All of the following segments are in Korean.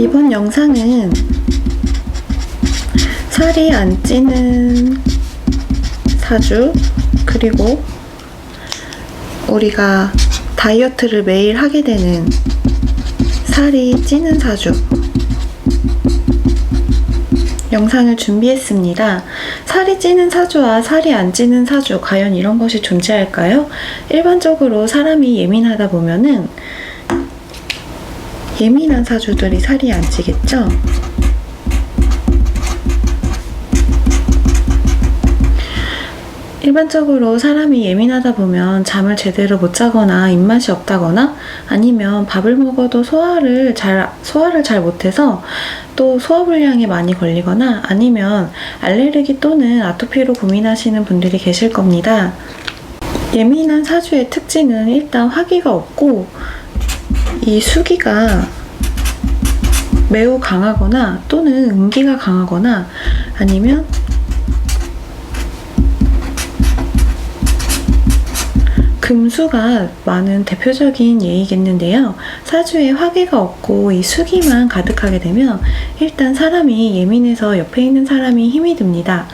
이번 영상은 살이 안 찌는 사주 그리고 우리가 다이어트를 매일 하게 되는 살이 찌는 사주 영상을 준비했습니다. 살이 찌는 사주와 살이 안 찌는 사주, 과연 이런 것이 존재할까요? 일반적으로 사람이 예민하다 보면은 예민한 사주들이 살이 안 찌겠죠? 일반적으로 사람이 예민하다 보면 잠을 제대로 못 자거나 입맛이 없다거나 아니면 밥을 먹어도 소화를 잘 소화를 잘 못해서 또 소화불량에 많이 걸리거나 아니면 알레르기 또는 아토피로 고민하시는 분들이 계실 겁니다. 예민한 사주의 특징은 일단 화기가 없고 이 수기가 매우 강하거나 또는 음기가 강하거나 아니면 금수가 많은 대표적인 예이겠는데요. 사주에 화기가 없고 이 수기만 가득하게 되면 일단 사람이 예민해서 옆에 있는 사람이 힘이 듭니다.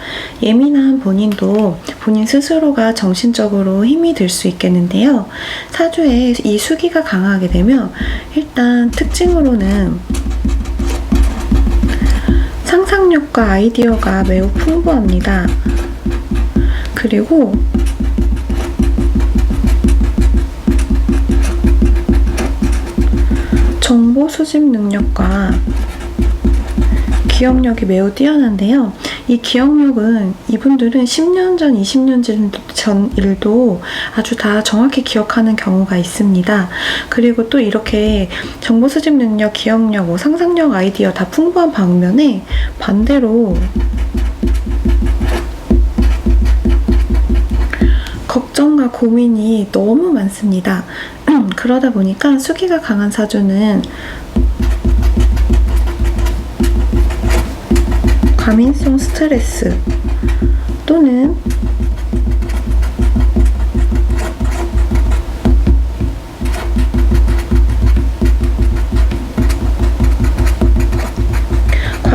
예민한 본인도 본인 스스로가 정신적으로 힘이 들 수 있겠는데요. 사주에 이 수기가 강하게 되면 일단 특징으로는 상상력과 아이디어가 매우 풍부합니다. 그리고 정보 수집 능력과 기억력이 매우 뛰어난데요. 이 기억력은 이분들은 10년 전, 20년 전 일도 아주 다 정확히 기억하는 경우가 있습니다. 그리고 또 이렇게 정보 수집 능력, 기억력, 뭐 상상력, 아이디어 다 풍부한 반면에 반대로 걱정과 고민이 너무 많습니다. 그러다 보니까 수기가 강한 사주는 과민성 스트레스 또는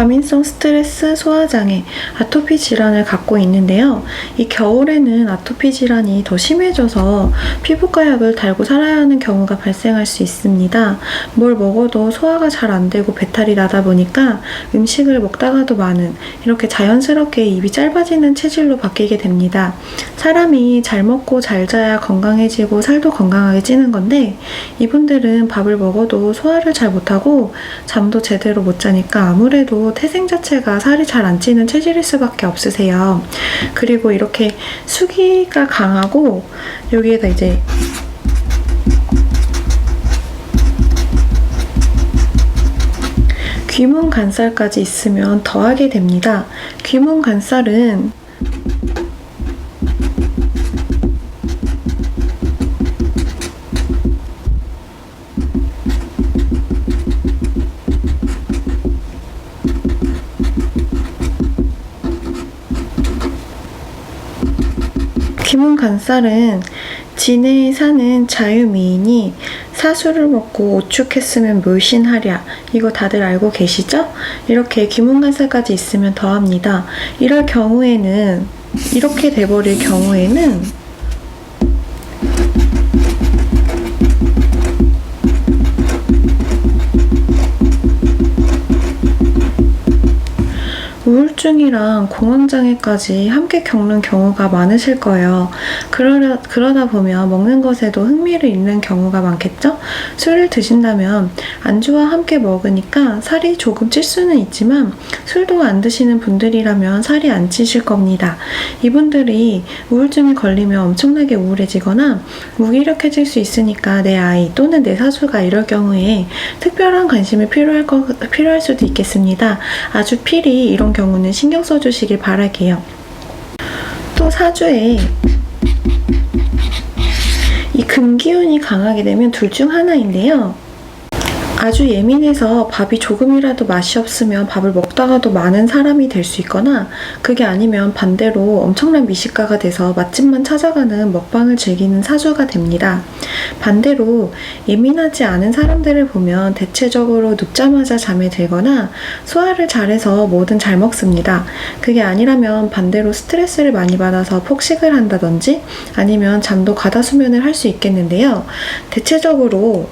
과민성 스트레스 소화장애, 아토피 질환을 갖고 있는데요. 이 겨울에는 아토피 질환이 더 심해져서 피부과 약을 달고 살아야 하는 경우가 발생할 수 있습니다. 뭘 먹어도 소화가 잘 안 되고 배탈이 나다 보니까 음식을 먹다가도 많은 이렇게 자연스럽게 입이 짧아지는 체질로 바뀌게 됩니다. 사람이 잘 먹고 잘 자야 건강해지고 살도 건강하게 찌는 건데 이분들은 밥을 먹어도 소화를 잘 못하고 잠도 제대로 못 자니까 아무래도 태생 자체가 살이 잘 안 찌는 체질일 수밖에 없으세요. 그리고 이렇게 수기가 강하고 여기에다 이제 귀문 간살까지 있으면 더하게 됩니다. 귀문 간살은 귀문 간살은 진해에 사는 자유미인이 사수를 먹고 오축했으면 물신하랴 이거 다들 알고 계시죠? 이렇게 귀문 간살까지 있으면 더합니다. 이럴 경우에는 이렇게 돼버릴 경우에는 우울증이랑 공황장애까지 함께 겪는 경우가 많으실 거예요. 그러려, 그러다 보면 먹는 것에도 흥미를 잃는 경우가 많겠죠? 술을 드신다면 안주와 함께 먹으니까 살이 조금 찔 수는 있지만 술도 안 드시는 분들이라면 살이 안 찌실 겁니다. 이분들이 우울증에 걸리면 엄청나게 우울해지거나 무기력해질 수 있으니까 내 아이 또는 내 사수가 이럴 경우에 특별한 관심이 필요할, 거, 필요할 수도 있겠습니다. 아주 필히 이런 경우 는 신경 써주시길 바랄게요. 또 사주에 이 금기운이 강하게 되면 둘 중 하나인데요. 아주 예민해서 밥이 조금이라도 맛이 없으면 밥을 먹다가도 많은 사람이 될 수 있거나 그게 아니면 반대로 엄청난 미식가가 돼서 맛집만 찾아가는 먹방을 즐기는 사주가 됩니다. 반대로 예민하지 않은 사람들을 보면 대체적으로 눕자마자 잠에 들거나 소화를 잘해서 뭐든 잘 먹습니다. 그게 아니라면 반대로 스트레스를 많이 받아서 폭식을 한다든지 아니면 잠도 과다 수면을 할 수 있겠는데요. 대체적으로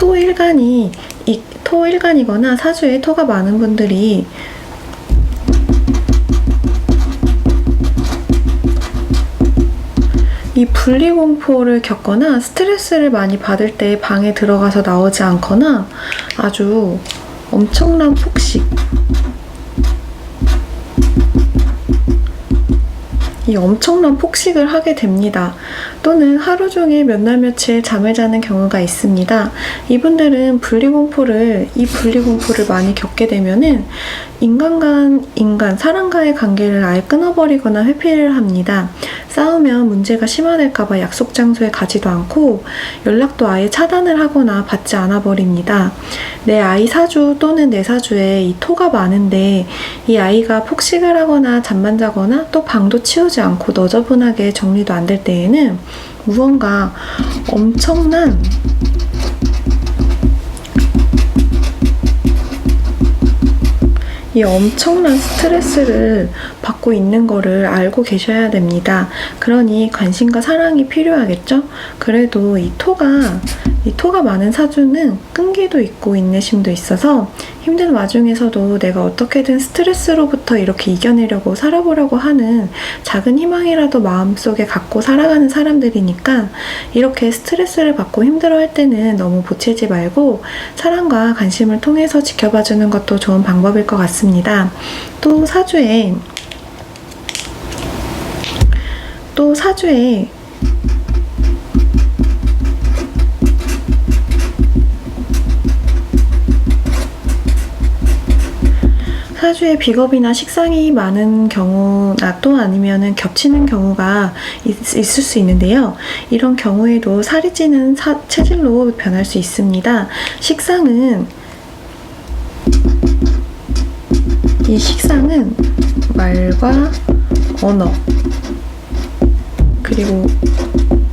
토일간이 이 토일간이거나 사주에 토가 많은 분들이 이 분리공포를 겪거나 스트레스를 많이 받을 때 방에 들어가서 나오지 않거나 아주 엄청난 폭식 이 엄청난 폭식을 하게 됩니다. 또는 하루 종일 몇 날 며칠 잠을 자는 경우가 있습니다. 이분들은 분리공포를 이 분리공포를 많이 겪게 되면은 인간 간 인간 사람과의 관계를 아예 끊어버리거나 회피를 합니다. 싸우면 문제가 심화될까봐 약속 장소에 가지도 않고 연락도 아예 차단을 하거나 받지 않아 버립니다. 내 아이 사주 또는 내 사주에 이 토가 많은데 이 아이가 폭식을 하거나 잠만 자거나 또 방도 치우지 않고 너저분하게 정리도 안 될 때에는 무언가 엄청난 이 엄청난 스트레스를 받고 있는 거를 알고 계셔야 됩니다. 그러니 관심과 사랑이 필요하겠죠? 그래도 이 토가, 이 토가 많은 사주는 끈기도 있고 인내심도 있어서 힘든 와중에서도 내가 어떻게든 스트레스로부터 이렇게 이겨내려고 살아보려고 하는 작은 희망이라도 마음속에 갖고 살아가는 사람들이니까 이렇게 스트레스를 받고 힘들어 할 때는 너무 보채지 말고 사랑과 관심을 통해서 지켜봐 주는 것도 좋은 방법일 것 같습니다. 또 사주에 또 사주에 사주에 비겁이나 식상이 많은 경우나 또 아니면은 겹치는 경우가 있, 있을 수 있는데요. 이런 경우에도 살이 찌는 사- 체질로 변할 수 있습니다. 식상은 이 식상은 말과 언어 그리고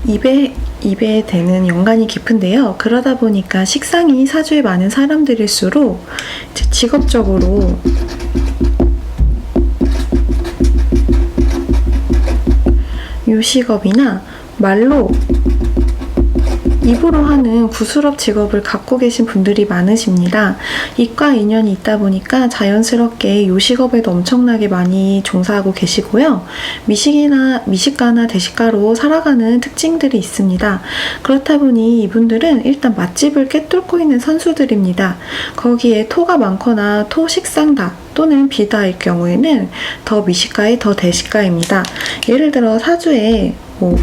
입에 입에 대는 연관이 깊은데요. 그러다 보니까 식상이 사주에 많은 사람들일수록 직업적으로 요식업이나 말로 입으로 하는 구슬업 직업을 갖고 계신 분들이 많으십니다. 이과 인연이 있다 보니까 자연스럽게 요식업에도 엄청나게 많이 종사하고 계시고요. 미식이나 미식가나 대식가로 살아가는 특징들이 있습니다. 그렇다 보니 이분들은 일단 맛집을 꿰뚫고 있는 선수들입니다. 거기에 토가 많거나 토 식상다 또는 비다일 경우에는 더 미식가의 더 대식가입니다. 예를 들어 사주에 뭐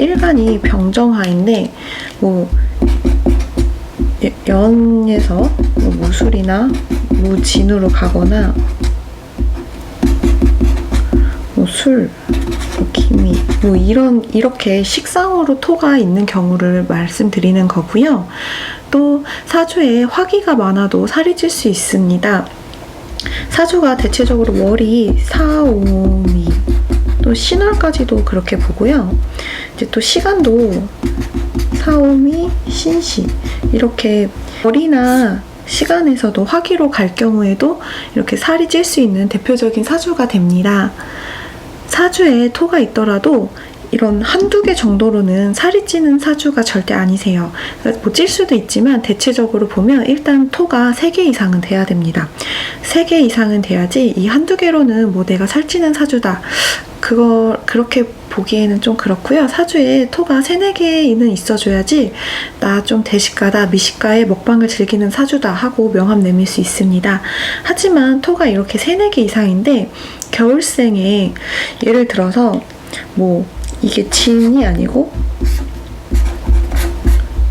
일간이 병정화인데 뭐 예- 연에서 뭐 무술이나 무진으로 가거나 뭐 술, 뭐 기미, 뭐 이런 이렇게 식상으로 토가 있는 경우를 말씀드리는 거고요. 또 사주에 화기가 많아도 살이 찔 수 있습니다. 사주가 대체적으로 월이 사오미 또 신월까지도 그렇게 보고요. 이제 또 시간도 사오미 신시 이렇게 월이나 시간에서도 화기로 갈 경우에도 이렇게 살이 찔 수 있는 대표적인 사주가 됩니다. 사주에 토가 있더라도 이런 한두 개 정도로는 살이 찌는 사주가 절대 아니세요. 뭐 찔 수도 있지만 대체적으로 보면 일단 토가 3개 이상은 돼야 됩니다. 3개 이상은 돼야지 이 한두 개로는 뭐 내가 살찌는 사주다. 그거 그렇게 보기에는 좀 그렇고요. 사주에 토가 3, 4개는 있어줘야지 나 좀 대식가다, 미식가의 먹방을 즐기는 사주다 하고 명함 내밀 수 있습니다. 하지만 토가 이렇게 3, 4개 이상인데 겨울생에 예를 들어서 뭐 이게 진이 아니고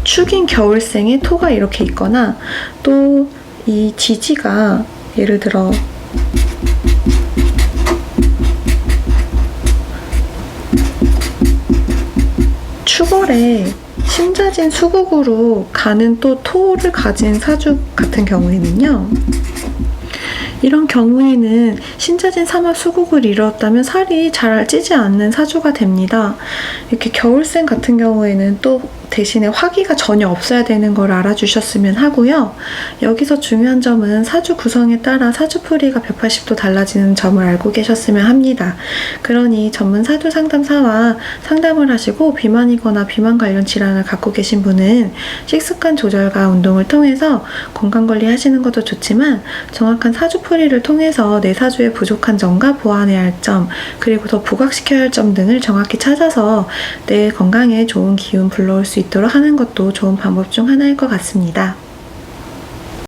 축인 겨울생에 토가 이렇게 있거나 또 이 지지가 예를 들어 추벌에 심자진 수국으로 가는 또 토를 가진 사주 같은 경우에는요. 이런 경우에는 신자진 삼합 수국을 이루었다면 살이 잘 찌지 않는 사주가 됩니다. 이렇게 겨울생 같은 경우에는 또 대신에 화기가 전혀 없어야 되는 걸 알아주셨으면 하고요. 여기서 중요한 점은 사주 구성에 따라 사주 풀이가 180도 달라지는 점을 알고 계셨으면 합니다. 그러니 전문 사주 상담사와 상담을 하시고 비만이거나 비만 관련 질환을 갖고 계신 분은 식습관 조절과 운동을 통해서 건강 관리 하시는 것도 좋지만 정확한 사주 풀이를 통해서 내 사주의 부족한 점과 보완해야 할 점, 그리고 더 부각시켜야 할 점 등을 정확히 찾아서 내 건강에 좋은 기운 불러올 수 있도록 하는 것도 좋은 방법 중 하나일 것 같습니다.